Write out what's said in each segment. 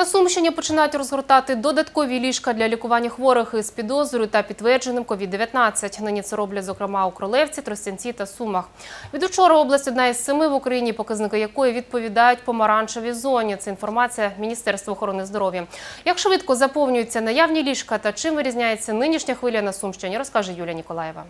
На Сумщині починають розгортати додаткові ліжка для лікування хворих із підозрою та підтвердженим COVID-19. Нині це роблять, зокрема, у Кролевці, Тростянці та Сумах. Від учора область одна із семи в Україні, показники якої відповідають помаранчевій зоні. Це інформація Міністерства охорони здоров'я. Як швидко заповнюються наявні ліжка та чим вирізняється нинішня хвиля на Сумщині, розкаже Юлія Ніколаєва.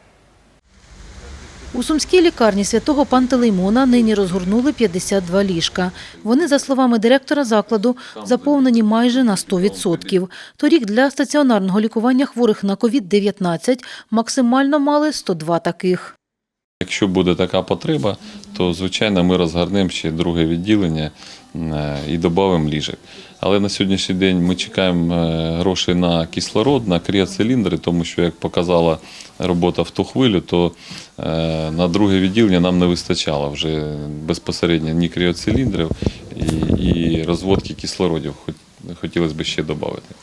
У сумській лікарні святого Пантелеймона нині розгорнули 52 ліжка. Вони, за словами директора закладу, заповнені майже на 100%. Торік для стаціонарного лікування хворих на COVID-19 максимально мали 102 таких. Якщо буде така потреба, то звичайно ми розгорнемо ще друге відділення е, і додамо ліжок. Але на сьогоднішній день ми чекаємо е, гроші на кислород, на кріоциліндри, тому що, як показала робота в ту хвилю, то е, на друге відділення нам не вистачало вже безпосередньо ні кріоциліндрів і, розводки кислородів. Хотілося б ще додати.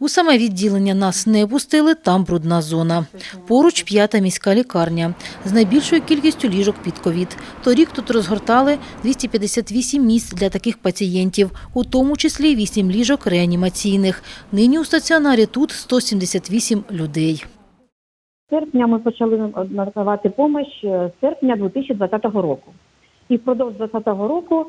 У саме відділення нас не пустили, там брудна зона. Поруч п'ята міська лікарня з найбільшою кількістю ліжок під ковід. Торік тут розгортали 258 місць для таких пацієнтів, у тому числі 8 ліжок реанімаційних. Нині у стаціонарі тут 178 людей. Серпня ми почали надавати допомогу з серпня 2020 року. І впродовж 2020 року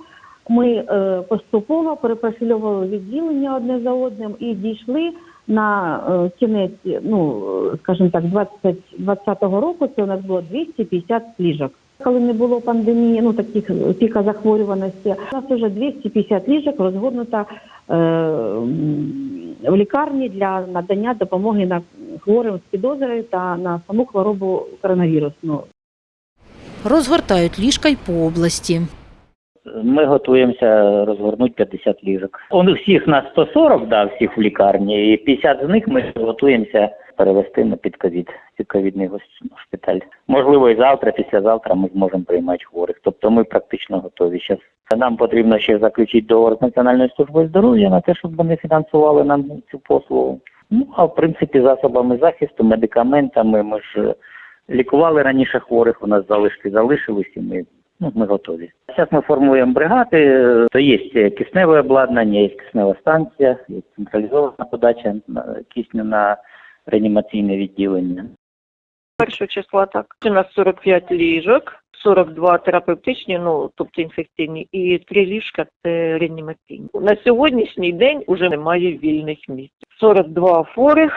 ми е, поступово перепрофільовували відділення одне за одним і дійшли на е, кінець, ну скажімо так, 2020 року. Це у нас було 250 ліжок. Коли не було пандемії, ну таких піка захворюваності, у нас вже 250 ліжок розгорнуто е, в лікарні для надання допомоги на хворим з підозрою та на саму хворобу коронавірусну. Розгортають ліжка й по області. Ми готуємося розгорнути 50 ліжок. У всіх на 140, да, всіх в лікарні, і 50 з них ми готуємося перевести на під ковід, під ковідний шпиталь. Можливо, і завтра, післязавтра ми зможемо приймати хворих. Тобто ми практично готові. Зараз нам потрібно ще заключити договор з Національною службою здоров'я на те, щоб вони фінансували нам цю послугу. Ну а в принципі засобами захисту, медикаментами. Ми ж е, лікували раніше хворих. У нас залишки залишились, і ми Ну, ми готові. Зараз ми формуємо бригади, то є кисневе обладнання, є киснева станція, є централізована подача кисню на реанімаційне відділення. Першого числа так. У нас 45 ліжок, 42 терапевтичні, ну тобто інфекційні, і 3 ліжка це реанімаційні. На сьогоднішній день вже немає вільних місць. 42 хворих,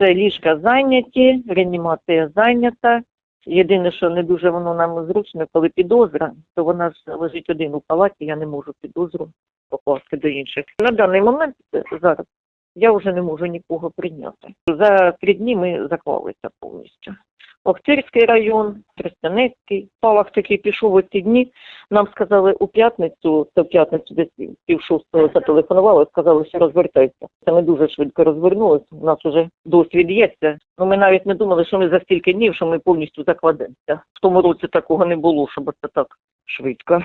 це ліжка зайняті, реанімація зайнята. Єдине, що не дуже воно нам зручно, коли підозра, то вона ж лежить один у палаті, я не можу підозру покласти до інших. На даний момент е, зараз я вже не можу нікого прийняти. За три дні ми заклалися повністю. Охтирський район, Тростянецький. Палах такий пішов ці дні. Нам сказали у п'ятницю, це в п'ятницю десь пів шостого зателефонували, сказали, що розвертайся. Це ми дуже швидко розвернулися. У нас вже досвід є. Ну, ми навіть не думали, що ми за стільки днів, що ми повністю закладемося. В тому році такого не було, щоб це так швидко.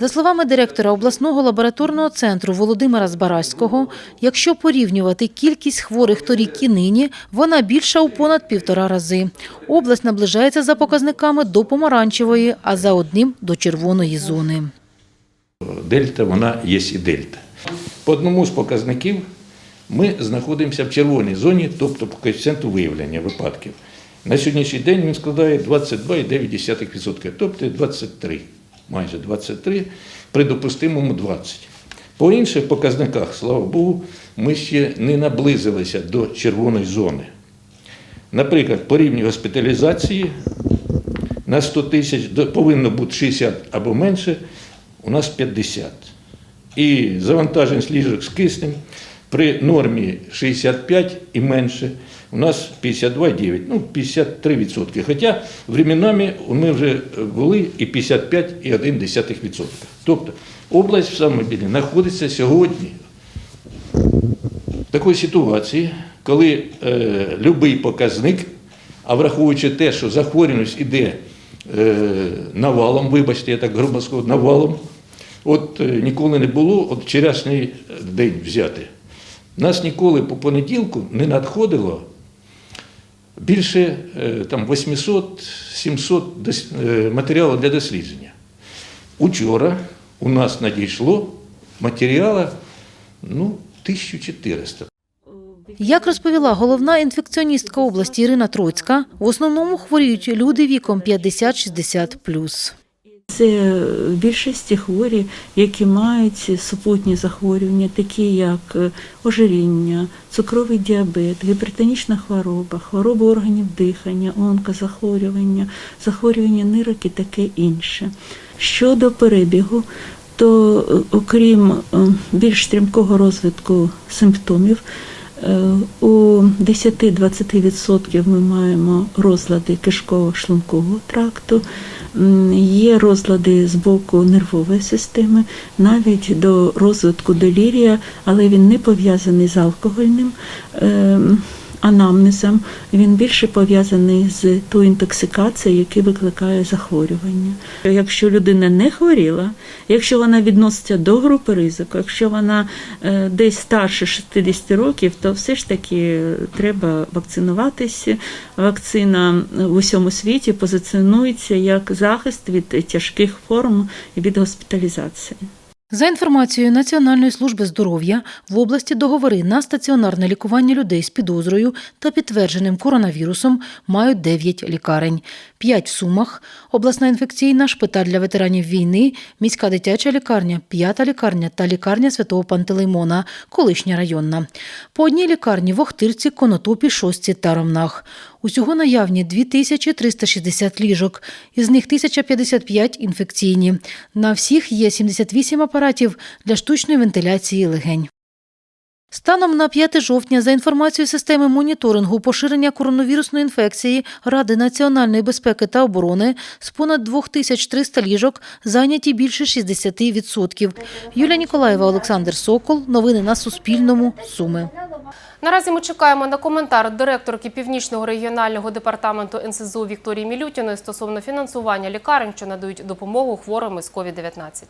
За словами директора обласного лабораторного центру Володимира Збаразького, якщо порівнювати кількість хворих торік і нині, вона більша у понад півтора рази. Область наближається за показниками до помаранчевої, а за одним – до червоної зони. Дельта, вона є і дельта. По одному з показників ми знаходимося в червоній зоні, тобто по коефіцієнту виявлення випадків. На сьогоднішній день він складає 22,9%, тобто 23, майже 23, при допустимому 20. По інших показниках, слава Богу, ми ще не наблизилися до червоної зони. Наприклад, по рівню госпіталізації на 100 тисяч повинно бути 60 або менше, у нас 50. І завантаженість ліжок з киснем при нормі 65 і менше у нас 52,9, ну 53%. Хоча временами ми вже були і 55,1%. Тобто область в самому ділі знаходиться сьогодні в такій ситуації, коли е, будь-який показник, а враховуючи те, що захворюваність іде е, навалом, вибачте, я так грубо скажу, навалом, от е, ніколи не було, от вчорашній день взяти. Нас ніколи по понеділку не надходило більше е, там 800-700 дос- е, матеріалів для дослідження. Учора у нас надійшло матеріалу ну, 1400. Як розповіла головна інфекціоністка області Ірина Троцька, в основному хворіють люди віком 50-60+. Це в більшості хворі, які мають супутні захворювання, такі як е, ожиріння, цукровий діабет, гіпертонічна хвороба, хвороба органів дихання, онкозахворювання, захворювання нирок і таке інше. Щодо перебігу, то е, окрім е, більш стрімкого розвитку симптомів, е, у 10-20% ми маємо розлади кишково-шлункового тракту, м, є розлади з боку нервової системи, навіть до розвитку делірія, але він не пов'язаний з алкогольним. Анамнезом він більше пов'язаний з тою інтоксикацією, яка викликає захворювання. Якщо людина не хворіла, якщо вона відноситься до групи ризику, якщо вона е, десь старше 60 років, то все ж таки треба вакцинуватися. Вакцина в усьому світі позиціонується як захист від тяжких форм і від госпіталізації. За інформацією Національної служби здоров'я, в області договори на стаціонарне лікування людей з підозрою та підтвердженим коронавірусом мають 9 лікарень. 5 в Сумах, обласна інфекційна, шпиталь для ветеранів війни, міська дитяча лікарня, п'ята лікарня та лікарня Святого Пантелеймона, колишня районна. По одній лікарні в Охтирці, Конотопі, Шостці та Ромнах. Усього наявні 2360 ліжок, із них 1055 інфекційні. На всіх є 78 апаратів для штучної вентиляції легень. Станом на 5 жовтня, за інформацією системи моніторингу поширення коронавірусної інфекції Ради національної безпеки та оборони, з понад 2300 ліжок зайняті більше 60%. Юлія Ніколаєва, Олександр Сокол. Новини на Суспільному. Суми. Наразі ми чекаємо на коментар директорки Північного регіонального департаменту НСЗУ Вікторії Мілютіної стосовно фінансування лікарень, що надають допомогу хворим із COVID-19.